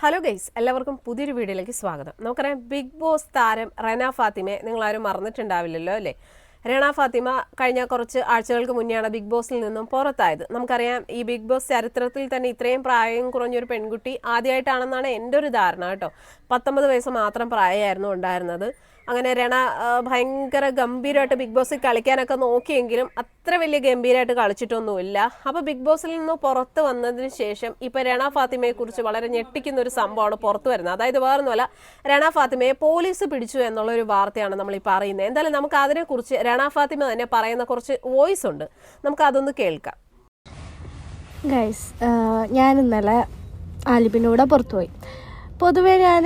Hello guys എല്ലാവർക്കും പുതിയൊരു വീഡിയോയിലേക്ക് സ്വാഗതം. നമുക്കറിയാം ബിഗ് ബോസ് താരം റന ഫാത്തിമയെ നിങ്ങൾ ആരും മറന്നിട്ടുണ്ടാവില്ലല്ലോ അല്ലേ? റണ ഫാത്തിമ കഴിഞ്ഞ കുറച്ച് ആഴ്ചകൾക്ക് മുന്നെയാണ് ബിഗ് ബോസിൽ നിന്നും പുറത്തായത്. നമുക്കറിയാം ഈ ബിഗ് ബോസ് ചരിത്രത്തിൽ തന്നെ ഇത്രയും പ്രായം കുറഞ്ഞൊരു പെൺകുട്ടി ആദ്യമായിട്ടാണെന്നാണ് എന്റെ ഒരു ധാരണ കേട്ടോ. പത്തൊമ്പത് വയസ്സ് മാത്രം പ്രായമായിരുന്നു ഉണ്ടായിരുന്നത്. അങ്ങനെ രണ ഭയങ്കര ഗംഭീരമായിട്ട് ബിഗ് ബോസിൽ കളിക്കാനൊക്കെ നോക്കിയെങ്കിലും അത്ര വലിയ ഗംഭീരമായിട്ട് കളിച്ചിട്ടൊന്നുമില്ല. അപ്പോൾ ബിഗ് ബോസിൽ നിന്ന് പുറത്ത് വന്നതിന് ശേഷം ഇപ്പോൾ രണ ഫാത്തിമയെ കുറിച്ച് വളരെ ഞെട്ടിക്കുന്ന ഒരു സംഭവമാണ് പുറത്തു വരുന്നത്. അതായത് വേറൊന്നുമല്ല രണ ഫാത്തിമയെ പോലീസ് പിടിച്ചു എന്നുള്ള ഒരു വാർത്തയാണ് നമ്മൾ ഈ പറയുന്നത്. എന്തായാലും നമുക്ക് അതിനെക്കുറിച്ച് രണ ഫാത്തിമ തന്നെ പറയുന്ന കുറച്ച് വോയിസ് ഉണ്ട്. നമുക്ക് അതൊന്ന് കേൾക്കാം. ഗൈസ് ഞാൻ ഇന്നലെ ആലിബിന്റെ കൂടെ പുറത്തു പോയി പൊതുവേ ഞാൻ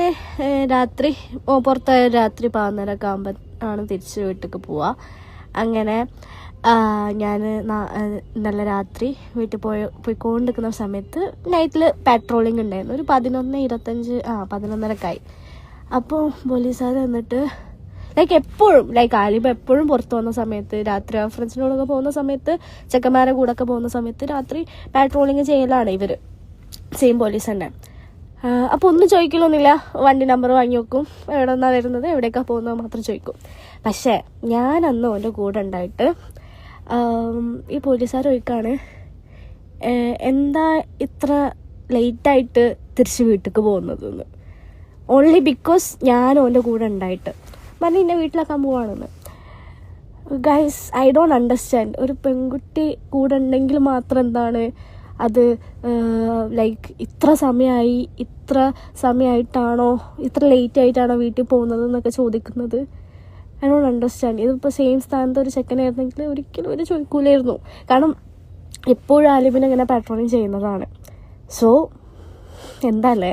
രാത്രി പുറത്തായ പുറത്ത് രാത്രി പതിനൊരൊക്കെ ആകുമ്പോൾ ആണ് തിരിച്ച് വീട്ടിലേക്ക് പോവുക അങ്ങനെ ഞാൻ ഇന്നലെ രാത്രി വീട്ടിൽ പോയി പോയിക്കൊണ്ടിരിക്കുന്ന സമയത്ത് നൈറ്റിൽ പാട്രോളിംഗ് ഉണ്ടായിരുന്നു. ഒരു പതിനൊന്ന് ഇരുപത്തഞ്ച് ആ പതിനൊന്നരക്കായി അപ്പോൾ പോലീസുകാർ വന്നിട്ട് ലൈക്ക് എപ്പോഴും ലൈക്ക് ആലിബ് എപ്പോഴും പുറത്തു പോകുന്ന സമയത്ത് രാത്രി ആ ഫ്രണ്ട്സിനോടൊക്കെ പോകുന്ന സമയത്ത് ചെക്കന്മാരെ കൂടെ ഒക്കെ പോകുന്ന സമയത്ത് രാത്രി പാട്രോളിങ് ചെയ്യലാണ് ഇവർ സെയിം പോലീസ് തന്നെ. അപ്പോൾ ഒന്നും ചോദിക്കലൊന്നുമില്ല. വണ്ടി നമ്പർ വാങ്ങി വെക്കും. എവിടെ നിന്നാണ് വരുന്നത് എവിടേക്കാണ് പോകുന്നത് മാത്രം ചോദിക്കും. പക്ഷേ ഞാൻ അന്ന് അവന്റെ കൂടെ ഉണ്ടായിട്ട് ഈ പോലീസുകാർ ചോദിക്കാണ് "ഏഹ്, എന്താ ഇത്ര ലേറ്റായിട്ട് തിരിച്ച് വീട്ടിലേക്ക് പോകുന്നതെന്ന്. ഓൺലി ബിക്കോസ് ഞാൻ അവന്റെ കൂടെ ഉണ്ടായിട്ട്. പറഞ്ഞ് എന്നെ വീട്ടിലാക്കാൻ പോവാണെന്ന്. ഗൈസ് ഐ ഡോണ്ട് അണ്ടർസ്റ്റാൻഡ് ഒരു പെൺകുട്ടി കൂടെ ഉണ്ടെങ്കിൽ മാത്രം എന്താണ് അത് ലൈക്ക് ഇത്ര സമയമായി ഇത്ര സമയമായിട്ടാണോ ഇത്ര ലേറ്റ് ആയിട്ടാണോ വീട്ടിൽ പോകുന്നത് എന്നൊക്കെ ചോദിക്കുന്നത്. ഐ ഡോണ്ട് അണ്ടർസ്റ്റാൻഡ് ഇതിപ്പോൾ സെയിം സ്ഥാനത്ത് ഒരു ചെക്കനായിരുന്നെങ്കിൽ ഒരിക്കലും ഒരു ചോദിക്കൂലായിരുന്നു. കാരണം എപ്പോഴും ആലിബിനെ ഇങ്ങനെ പാട്രോളിങ് ചെയ്യുന്നതാണ്. സോ എന്താല്ലേ?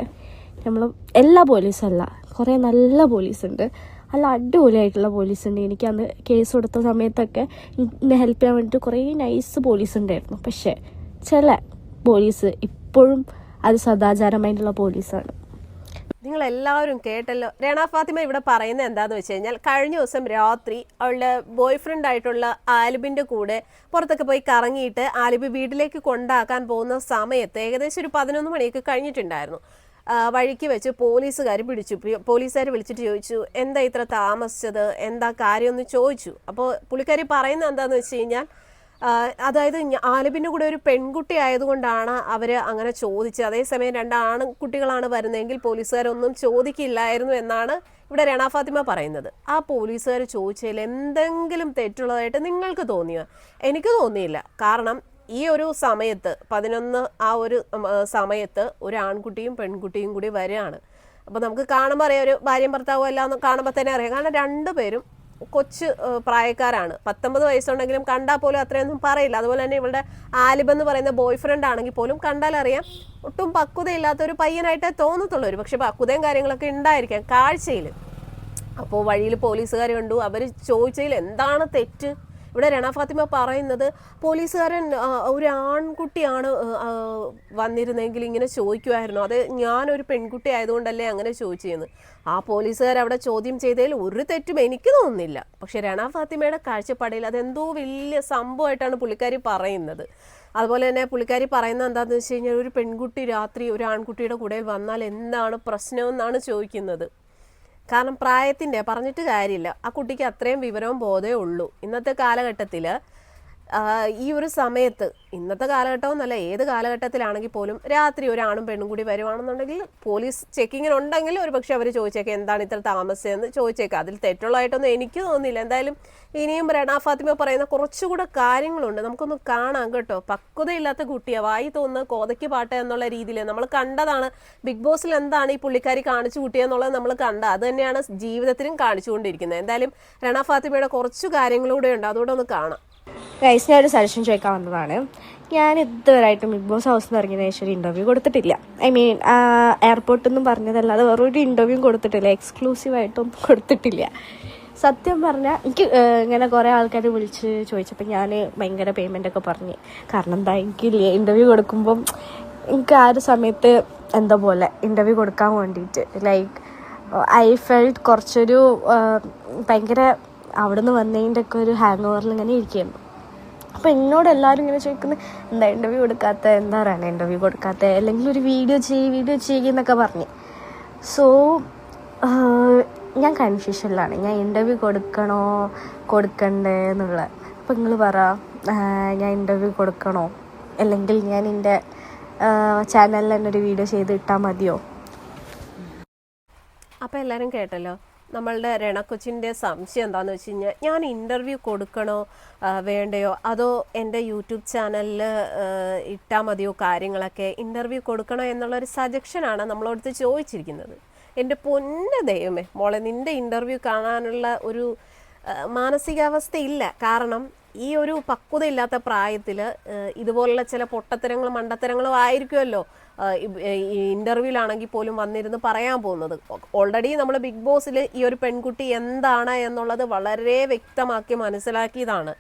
നമ്മൾ എല്ലാ പോലീസും അല്ല. കുറേ നല്ല പോലീസുണ്ട് നല്ല അടിപൊളിയായിട്ടുള്ള പോലീസുണ്ട് എനിക്ക് അന്ന് കേസ് കൊടുത്ത സമയത്തൊക്കെ എന്നെ ഹെൽപ്പ് ചെയ്യാൻ വേണ്ടിയിട്ട് കുറേ നൈസ് പോലീസ് ഉണ്ടായിരുന്നു. പക്ഷേ ചില പോലീസ് ഇപ്പോഴും അത് സദാചാരമായിട്ടുള്ള പോലീസാണ്. നിങ്ങൾ എല്ലാവരും കേട്ടല്ലോ. രണ ഫാത്തിമ ഇവിടെ പറയുന്നത് എന്താന്ന് വെച്ച് കഴിഞ്ഞാൽ കഴിഞ്ഞ ദിവസം രാത്രി അവളുടെ ബോയ് ഫ്രണ്ട് ആയിട്ടുള്ള ആലിബിന്റെ കൂടെ പുറത്തൊക്കെ പോയി കറങ്ങിയിട്ട് ആലിബി വീട്ടിലേക്ക് കൊണ്ടാക്കാൻ പോകുന്ന സമയത്ത് ഏകദേശം ഒരു പതിനൊന്ന് മണിയൊക്കെ കഴിഞ്ഞിട്ടുണ്ടായിരുന്നു. വഴിക്ക് വെച്ച് പോലീസുകാർ പിടിച്ചു. പോലീസുകാർ വിളിച്ചിട്ട് ചോദിച്ചു എന്താ ഇത്ര താമസിച്ചത്? എന്താ കാര്യമെന്ന് ചോദിച്ചു. അപ്പോൾ പുള്ളിക്കാരി പറയുന്നത് എന്താന്ന് വെച്ച് കഴിഞ്ഞാൽ അതായത് ആലബിന്റെ കൂടെ ഒരു പെൺകുട്ടി ആയതുകൊണ്ടാണ് അവർ അങ്ങനെ ചോദിച്ചത്. അതേസമയം രണ്ട് ആൺകുട്ടികളാണ് വരുന്നതെങ്കിൽ പോലീസുകാരൊന്നും ചോദിക്കില്ലായിരുന്നു എന്നാണ് ഇവിടെ രണ ഫാത്തിമ പറയുന്നത്. ആ പോലീസുകാർ ചോദിച്ചതിൽ എന്തെങ്കിലും തെറ്റുള്ളതായിട്ട് നിങ്ങൾക്ക് തോന്നിയോ? എനിക്ക് തോന്നിയില്ല. കാരണം ഈ ഒരു സമയത്ത് പതിനൊന്ന് ആ ഒരു സമയത്ത് ഒരു ആൺകുട്ടിയും പെൺകുട്ടിയും കൂടി വരികയാണ്. അപ്പോൾ നമുക്ക് കാണുമ്പോൾ അറിയാം ഒരു ഭാര്യയും ഭർത്താവും എല്ലാം കാണുമ്പോൾ തന്നെ അറിയാം. കാരണം രണ്ടുപേരും കൊച്ചു പ്രായക്കാരാണ്. പത്തൊമ്പത് വയസ്സുണ്ടെങ്കിലും കണ്ടാൽ പോലും അത്രയൊന്നും പറയില്ല. അതുപോലെ തന്നെ ഇവളുടെ ആലിബ് എന്ന് പറയുന്ന ബോയ് ഫ്രണ്ട് ആണെങ്കിൽ പോലും കണ്ടാൽ അറിയാം ഒട്ടും പക്വതയില്ലാത്ത ഒരു പയ്യനായിട്ടേ തോന്നത്തുള്ളൂ. ഒരു പക്ഷെ പക്വതയും കാര്യങ്ങളൊക്കെ ഉണ്ടായിരിക്കാം കാഴ്ചയിൽ. അപ്പോൾ വഴിയിൽ പോലീസുകാർ കണ്ടു. അവർ ചോദിച്ചതിൽ എന്താണ് തെറ്റ്? ഇവിടെ രണ ഫാത്തിമ പറയുന്നത് പോലീസുകാരൻ ഒരു ആൺകുട്ടിയാണ് വന്നിരുന്നെങ്കിൽ ഇങ്ങനെ ചോദിക്കുമായിരുന്നു അത് ഞാനൊരു പെൺകുട്ടി ആയതുകൊണ്ടല്ലേ അങ്ങനെ ചോദിച്ചിരുന്നു ആ പോലീസുകാർ അവിടെ ചോദ്യം ചെയ്തതിൽ ഒരു തെറ്റും എനിക്ക് തോന്നുന്നില്ല. പക്ഷെ രണ ഫാത്തിമയുടെ കാഴ്ചപ്പാടിൽ അതെന്തോ വലിയ സംഭവമായിട്ടാണ് പുള്ളിക്കാരി പറയുന്നത്. അതുപോലെ തന്നെ പുള്ളിക്കാരി പറയുന്നത് എന്താണെന്ന് വെച്ച് കഴിഞ്ഞാൽ ഒരു പെൺകുട്ടി രാത്രി ഒരു ആൺകുട്ടിയുടെ കൂടെ വന്നാൽ എന്താണ് പ്രശ്നമെന്നാണ് ചോദിക്കുന്നത്. കാരണം പ്രായത്തിന്റെ പറഞ്ഞിട്ട് കാര്യമില്ല. ആ കുട്ടിക്ക് അത്രയും വിവരവും ബോധമേ ഉള്ളൂ. ഇന്നത്തെ കാലഘട്ടത്തിൽ ഈ ഒരു സമയത്ത് ഇന്നത്തെ കാലഘട്ടം എന്നല്ല ഏത് കാലഘട്ടത്തിലാണെങ്കിൽ പോലും രാത്രി ഒരു പെണ്ണും കൂടി വരുവാണെന്നുണ്ടെങ്കിൽ പോലീസ് ചെക്കിങ്ങിനുണ്ടെങ്കിൽ ഒരു പക്ഷെ അവർ ചോദിച്ചേക്കാം എന്താണ് ഇത്ര താമസിച്ചതെന്ന് ചോദിച്ചേക്കാം. അതിൽ തെറ്റുള്ളതായിട്ടൊന്നും എനിക്ക് തോന്നുന്നില്ല. എന്തായാലും ഇനിയും രണ ഫാത്തിമ പറയുന്ന കുറച്ചുകൂടെ കാര്യങ്ങളുണ്ട്. നമുക്കൊന്ന് കാണാം കേട്ടോ. പക്വതയില്ലാത്ത കുട്ടിയാ. വായി തോന്നുന്ന കോതയ്ക്ക് പാട്ട് എന്നുള്ള രീതിയിൽ നമ്മൾ കണ്ടതാണ്. ബിഗ് ബോസിൽ എന്താണ് ഈ പുള്ളിക്കാരി കാണിച്ചു കൂട്ടിയെന്നുള്ളത് നമ്മൾ കണ്ട. അത് തന്നെയാണ് ജീവിതത്തിലും കാണിച്ചുകൊണ്ടിരിക്കുന്നത് എന്തായാലും രണ ഫാത്തിമയുടെ കുറച്ച് കാര്യങ്ങളൂടെ ഉണ്ട്. അതുകൂടെ ഒന്ന് കാണാം. ഗൈസ് ഞാൻ ഒരു സജഷൻ ചോദിക്കാൻ വന്നതാണ്. ഞാൻ ഇതുവരായിട്ടും ബിഗ് ബോസ് ഹൗസിൽ നിന്ന് ഇറങ്ങിയതിന് ശേഷം ഒരു ഇന്റർവ്യൂ കൊടുത്തിട്ടില്ല. ഐ മീൻ എയർപോർട്ടിൽ നിന്നും പറഞ്ഞതല്ലാതെ വേറെ ഒരു ഇന്റർവ്യൂ കൊടുത്തിട്ടില്ല. എക്സ്ക്ലൂസീവായിട്ടൊന്നും കൊടുത്തിട്ടില്ല. സത്യം പറഞ്ഞാൽ എനിക്ക് ഇങ്ങനെ കുറേ ആൾക്കാർ വിളിച്ച് ചോദിച്ചപ്പോൾ ഞാൻ ഭയങ്കര പേയ്മെന്റ് ഒക്കെ പറഞ്ഞു. കാരണം എന്താ എനിക്ക് ഇന്റർവ്യൂ കൊടുക്കുമ്പം എനിക്ക് ആ ഒരു സമയത്ത് എന്താ പോലെ ഇന്റർവ്യൂ കൊടുക്കാൻ വേണ്ടിയിട്ട് ലൈക്ക് ഐ ഫെൽറ്റ് കുറച്ചൊരു ഭയങ്കര അവിടെ നിന്ന് വന്നതിന്റെ ഒക്കെ ഒരു ഹാങ് ഓവറിൽ ഇങ്ങനെ ഇരിക്കുകയായിരുന്നു അപ്പോൾ എന്നോട് എല്ലാവരും ഇങ്ങനെ ചോദിക്കുന്നത് എന്താ ഇന്റർവ്യൂ കൊടുക്കാത്ത? എന്താ പറയുക ഇന്റർവ്യൂ കൊടുക്കാത്ത? അല്ലെങ്കിൽ ഒരു വീഡിയോ ചെയ്യ് വീഡിയോ ചെയ്യുന്നൊക്കെ പറഞ്ഞ്. സോ ഞാൻ കൺഫ്യൂഷനിലാണ് ഞാൻ ഇന്റർവ്യൂ കൊടുക്കണോ? കൊടുക്കണ്ടേ എന്നുള്ള. അപ്പോൾ നിങ്ങൾ പറ ഞാൻ ഇന്റർവ്യൂ കൊടുക്കണോ? അല്ലെങ്കിൽ ഞാൻ എന്റെ ചാനലിൽ തന്നെ ഒരു വീഡിയോ ചെയ്ത് ഇട്ടാൽ മതിയോ? അപ്പോൾ എല്ലാവരും കേട്ടല്ലോ. നമ്മളുടെ രണക്കൊച്ചിന്റെ സംശയം എന്താണെന്ന് വെച്ച് കഴിഞ്ഞാൽ ഞാൻ ഇന്റർവ്യൂ കൊടുക്കണോ വേണ്ടയോ? അതോ എന്റെ യൂട്യൂബ് ചാനലിൽ ഇട്ടാൽ മതിയോ കാര്യങ്ങളൊക്കെ ഇന്റർവ്യൂ കൊടുക്കണോ എന്നുള്ളൊരു സജഷനാണ് നമ്മളടുത്ത് ചോദിച്ചിരിക്കുന്നത്. എന്റെ പൊന്ന ദൈവമേ മോളെ നിന്റെ ഇന്റർവ്യൂ കാണാനുള്ള ഒരു മാനസികാവസ്ഥയില്ല. കാരണം ഈ ഒരു പക്വതയില്ലാത്ത പ്രായത്തിൽ ഇതുപോലുള്ള ചില പൊട്ടത്തരങ്ങളും മണ്ടത്തരങ്ങളും ആയിരിക്കുമല്ലോ ഇന്റർവ്യൂലാണെങ്കിൽ പോലും വന്നിരുന്ന് പറയാൻ പോകുന്നത്. ഓൾറെഡി നമ്മൾ ബിഗ് ബോസിൽ ഈ ഒരു പെൺകുട്ടി എന്താണ് എന്നുള്ളത് വളരെ വ്യക്തമാക്കി മനസ്സിലാക്കിയതാണ്.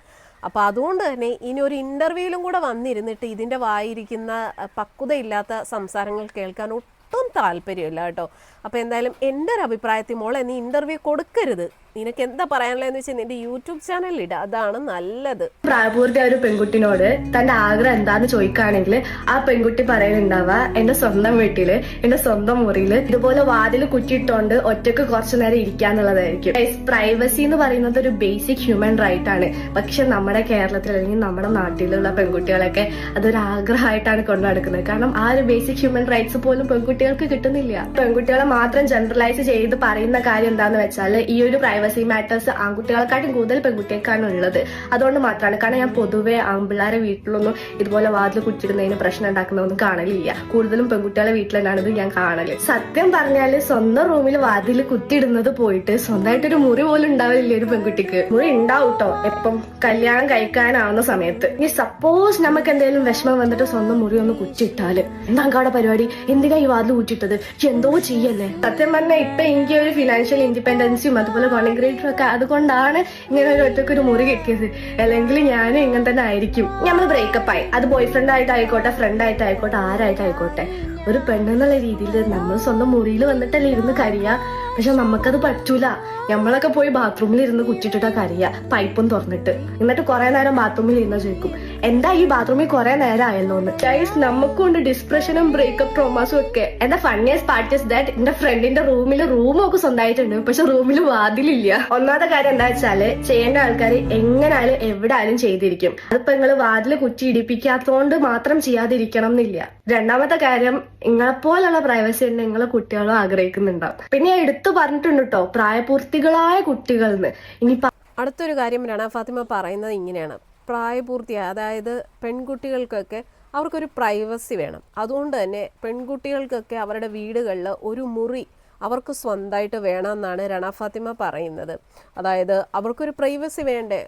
അപ്പോൾ അതുകൊണ്ട് തന്നെ ഇനി ഒരു ഇന്റർവ്യൂവിലും കൂടെ വന്നിരുന്നിട്ട് ഇതിന്റെ വായിരിക്കുന്ന പക്വതയില്ലാത്ത സംസാരങ്ങൾ കേൾക്കാൻ ഒട്ടും താല്പര്യമില്ല കേട്ടോ. അപ്പോൾ എന്തായാലും എന്റെ ഒരു അഭിപ്രായത്തിൽ മോളെ നീ ഇന്റർവ്യൂ കൊടുക്കരുത്. നിനക്ക് എന്താ പറയാനുള്ളതെന്ന് വെച്ചാൽ നിന്റെ യൂട്യൂബ് ചാനലിൽ ഇട. അതാണ് നല്ലത്. പ്രായപൂർത്തിയായ ഒരു പെൺകുട്ടിനോട് തന്റെ ആഗ്രഹം എന്താന്ന് ചോദിക്കുകയാണെങ്കിൽ ആ പെൺകുട്ടി പറയുന്നുണ്ടാവുക എന്റെ സ്വന്തം വീട്ടിൽ എന്റെ സ്വന്തം മുറിയിൽ ഇതുപോലെ വാതിൽ കുറ്റിയിട്ടോണ്ട് ഒറ്റയ്ക്ക് കുറച്ചു നേരം ഇരിക്കാന്നുള്ളതായിരിക്കും. പ്രൈവസി എന്ന് പറയുന്നത് ഒരു ബേസിക് ഹ്യൂമൻ റൈറ്റ് ആണ്. പക്ഷെ നമ്മുടെ കേരളത്തിൽ അല്ലെങ്കിൽ നമ്മുടെ നാട്ടിലുള്ള പെൺകുട്ടികളൊക്കെ അതൊരു ആഗ്രഹമായിട്ടാണ് കൊണ്ടു നടക്കുന്നത് കാരണം ആ ഒരു ബേസിക് ഹ്യൂമൻ റൈറ്റ്സ് പോലും പെൺകുട്ടികൾക്ക് കിട്ടുന്നില്ല. പെൺകുട്ടികളെ മാത്രം ജനറലൈസ് ചെയ്ത് പറയുന്ന കാര്യം എന്താന്ന് വെച്ചാൽ ഈ ഒരു പ്രൈവസി മാറ്റേഴ്സ് ആൺകുട്ടികളെക്കാട്ടും കൂടുതൽ പെൺകുട്ടികൾക്കാണ് ഉള്ളത് അതുകൊണ്ട് മാത്രമാണ്. കാരണം ഞാൻ പൊതുവെ ആൺപിള്ളേരെ വീട്ടിലൊന്നും ഇതുപോലെ വാതിൽ കുറ്റിടുന്നതിന് പ്രശ്നം ഉണ്ടാക്കുന്നതൊന്നും കാണലില്ല. കൂടുതലും പെൺകുട്ടികളെ വീട്ടിൽ തന്നെയാണ് ഇത് ഞാൻ കാണൽ. സത്യം പറഞ്ഞാൽ സ്വന്തം റൂമിൽ വാതിൽ കുത്തിയിടുന്നത് പോയിട്ട് സ്വന്തമായിട്ടൊരു മുറി പോലും ഉണ്ടാവില്ല ഒരു പെൺകുട്ടിക്ക്. മുറി ഉണ്ടാവും കേട്ടോ എപ്പം കല്യാണം കഴിക്കാനാവുന്ന സമയത്ത്. ഇനി സപ്പോസ് നമുക്ക് എന്തെങ്കിലും വിഷമം വന്നിട്ട് സ്വന്തം മുറി ഒന്ന് കുച്ചിട്ടാൽ എന്താ അവിടെ പരിപാടി? എന്തിനാ ഈ വാതിൽ കുറ്റിട്ടത് എന്തോ ചെയ്യല്ലേ? സത്യം പറഞ്ഞാൽ ഇപ്പൊ എനിക്ക് ഒരു ഫിനാൻഷ്യൽ ഇൻഡിപെൻഡൻസിയും അതുപോലെ കോൺഗ്രേറ്റും ഒക്കെ അതുകൊണ്ടാണ് ഇങ്ങനെ ഒരു ഒറ്റയ്ക്ക് ഒരു മുറി കിട്ടിയത്. അല്ലെങ്കിൽ ഞാനും ഇങ്ങനെ തന്നെ ആയിരിക്കും. നമ്മൾ ബ്രേക്കപ്പ് ആയി. അത് ബോയ് ഫ്രണ്ട് ആയിട്ട് ആയിക്കോട്ടെ ഫ്രണ്ട് ആയിട്ട് ആയിക്കോട്ടെ ആരായിട്ട് ആയിക്കോട്ടെ ഒരു പെണ്ണെന്നുള്ള രീതിയിൽ നമ്മൾ സ്വന്തം മുറിയിൽ വന്നിട്ടല്ലേ ഇരുന്ന് കരിയ. പക്ഷെ നമുക്കത് പറ്റൂല. നമ്മളൊക്കെ പോയി ബാത്റൂമിൽ ഇരുന്ന് കുറ്റിട്ടിട്ടാ കരിയ. പൈപ്പും തുറന്നിട്ട്. എന്നിട്ട് കുറെ നേരം ബാത്റൂമിൽ ഇരുന്ന് ചോദിക്കും എന്താ ഈ ബാത്റൂമിൽ കുറെ നേരമായല്ലോ എന്ന്. ഗൈസ് നമുക്കുണ്ട് ഡിസ്പ്രഷനും ബ്രേക്കപ്പ് ട്രോമാസും ഒക്കെ. എന്താ ഫണ്ണിയസ് പാർട്ട് ഇസ് ദാറ്റ് എന്റെ ഫ്രണ്ടിന്റെ റൂമിൽ റൂമൊക്കെ സ്വന്തമായിട്ടുണ്ട്. പക്ഷെ റൂമിൽ വാതിലില്ല. ഒന്നാമത്തെ കാര്യം എന്താ വെച്ചാൽ ചെയ്യേണ്ട ആൾക്കാർ എങ്ങനായാലും എവിടെ ആയാലും ചെയ്തിരിക്കും. അതിപ്പോ നിങ്ങൾ വാതിൽ കുറ്റി ഇടിപ്പിക്കാത്തോണ്ട് മാത്രം ചെയ്യാതിരിക്കണം എന്നില്ല. രണ്ടാമത്തെ കാര്യം നിങ്ങളെപ്പോലുള്ള പ്രൈവസി ഉണ്ട് നിങ്ങളെ കുട്ടികളും ആഗ്രഹിക്കുന്നുണ്ടാവും. പിന്നെ ഞാൻ എടുത്തു പറഞ്ഞിട്ടുണ്ട് കേട്ടോ പ്രായപൂർത്തികളായ കുട്ടികൾന്ന്. ഇനി അടുത്തൊരു കാര്യം രണ ഫാത്തിമ പറയുന്നത് ഇങ്ങനെയാണ്. പ്രായപൂർത്തിയായ അതായത് പെൺകുട്ടികൾക്കൊക്കെ അവർക്കൊരു പ്രൈവസി വേണം. അതുകൊണ്ട് തന്നെ പെൺകുട്ടികൾക്കൊക്കെ അവരുടെ വീടുകളിൽ ഒരു മുറി അവർക്ക് സ്വന്തമായിട്ട് വേണമെന്നാണ് രണ ഫാത്തിമ പറയുന്നത്. അതായത് അവർക്കൊരു പ്രൈവസി വേണ്ടേ?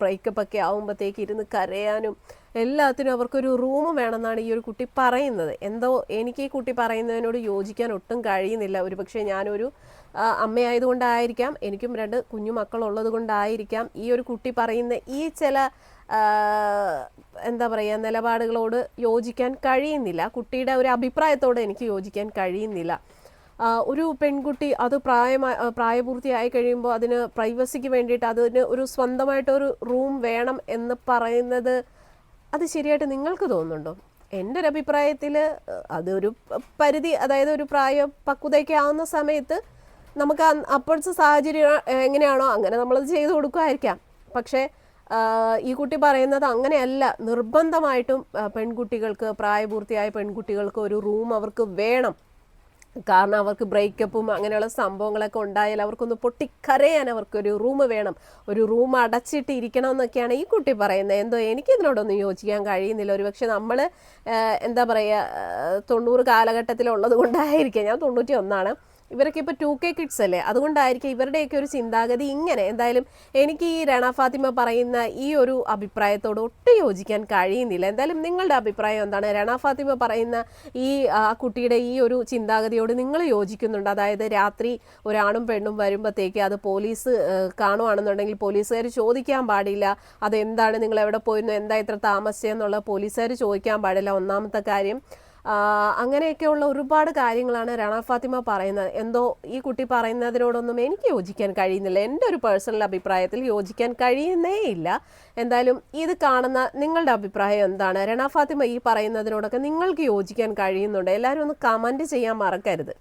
ബ്രേക്കപ്പ് ഒക്കെ ആകുമ്പോഴത്തേക്ക് ഇരുന്ന് കരയാനും എല്ലാത്തിനും അവർക്കൊരു റൂം വേണമെന്നാണ് ഈ ഒരു കുട്ടി പറയുന്നത്. എന്തോ എനിക്ക് ഈ കുട്ടി പറയുന്നതിനോട് യോജിക്കാൻ ഒട്ടും കഴിയുന്നില്ല. ഒരു പക്ഷേ ഞാനൊരു അമ്മയായതുകൊണ്ടായിരിക്കാം. എനിക്കും രണ്ട് കുഞ്ഞു മക്കളുള്ളത് കൊണ്ടായിരിക്കാം ഈ ഒരു കുട്ടി പറയുന്ന ഈ ചില എന്താ പറയുക നിലപാടുകളോട് യോജിക്കാൻ കഴിയുന്നില്ല. കുട്ടിയുടെ ഒരു അഭിപ്രായത്തോട് എനിക്ക് യോജിക്കാൻ കഴിയുന്നില്ല. ഒരു പെൺകുട്ടി അത് പ്രായമായി പ്രായപൂർത്തിയായി കഴിയുമ്പോൾ അതിന് പ്രൈവസിക്ക് വേണ്ടിയിട്ട് അതിന് ഒരു സ്വന്തമായിട്ടൊരു റൂം വേണം എന്ന് പറയുന്നത് അത് ശരിയായിട്ട് നിങ്ങൾക്ക് തോന്നുന്നുണ്ടോ? എന്റെ ഒരു അഭിപ്രായത്തിൽ അതൊരു പരിധി അതായത് ഒരു പ്രായ പക്വതയൊക്കെ ആവുന്ന സമയത്ത് നമുക്ക് അപ്പോഴത്തെ സാഹചര്യം എങ്ങനെയാണോ അങ്ങനെ നമ്മളത് ചെയ്തു കൊടുക്കുമായിരിക്കാം. പക്ഷേ ഈ കുട്ടി പറയുന്നത് അങ്ങനെയല്ല. നിർബന്ധമായിട്ടും പെൺകുട്ടികൾക്ക് പ്രായപൂർത്തിയായ പെൺകുട്ടികൾക്ക് ഒരു റൂം അവർക്ക് വേണം. കാരണം അവർക്ക് ബ്രേക്കപ്പും അങ്ങനെയുള്ള സംഭവങ്ങളൊക്കെ ഉണ്ടായാൽ അവർക്കൊന്ന് പൊട്ടിക്കരയാൻ അവർക്കൊരു റൂം വേണം. ഒരു റൂം അടച്ചിട്ട് ഇരിക്കണം എന്നൊക്കെയാണ് ഈ കുട്ടി പറയുന്നത്. എന്തോ എനിക്ക് എനിക്കിതിനോടൊന്നും യോജിക്കാൻ കഴിയുന്നില്ല. ഒരുപക്ഷെ നമ്മൾ എന്താ പറയുക തൊണ്ണൂറ് കാലഘട്ടത്തിലുള്ളത് കൊണ്ടായിരിക്കാം. ഞാൻ തൊണ്ണൂറ്റി ഒന്നാണ് ഇവരൊക്കെ ഇപ്പോൾ ടു കെ കിഡ്സ് അല്ലേ? അതുകൊണ്ടായിരിക്കും ഇവരുടെയൊക്കെ ഒരു ചിന്താഗതി ഇങ്ങനെ. എന്തായാലും എനിക്ക് ഈ രണ ഫാത്തിമ പറയുന്ന ഈ ഒരു അഭിപ്രായത്തോട് ഒട്ടും യോജിക്കാൻ കഴിയുന്നില്ല. എന്തായാലും നിങ്ങളുടെ അഭിപ്രായം എന്താണ്? രണ ഫാത്തിമ പറയുന്ന ഈ കുട്ടിയുടെ ഈ ഒരു ചിന്താഗതിയോട് നിങ്ങൾ യോജിക്കുന്നുണ്ട്. അതായത് രാത്രി ഒരാണും പെണ്ണും വരുമ്പോഴത്തേക്ക് അത് പോലീസ് കാണുവാണെന്നുണ്ടെങ്കിൽ പോലീസുകാർ ചോദിക്കാൻ പാടില്ല. അതെന്താണ്? നിങ്ങൾ എവിടെ പോയിരുന്നു? എന്താ ഇത്ര താമസിച്ചെന്നുള്ള പോലീസുകാർ ചോദിക്കാൻ പാടില്ല. ഒന്നാമത്തെ കാര്യം അങ്ങനെയൊക്കെയുള്ള ഒരുപാട് കാര്യങ്ങളാണ് രണ ഫാത്തിമ പറയുന്നത്. എന്തോ ഈ കുട്ടി പറയുന്നതിനോടൊന്നും എനിക്ക് യോജിക്കാൻ കഴിയുന്നില്ല. എന്റെ ഒരു പേഴ്സണൽ അഭിപ്രായത്തിൽ യോജിക്കാൻ കഴിയുന്നേ ഇല്ല എന്തായാലും ഇത് കാണുന്ന നിങ്ങളുടെ അഭിപ്രായം എന്താണ്? രണ ഫാത്തിമ ഈ പറയുന്നതിനോടൊക്കെ നിങ്ങൾക്ക് യോജിക്കാൻ കഴിയുന്നുണ്ട്? എല്ലാവരും ഒന്ന് കമന്റ് ചെയ്യാൻ മറക്കരുത്.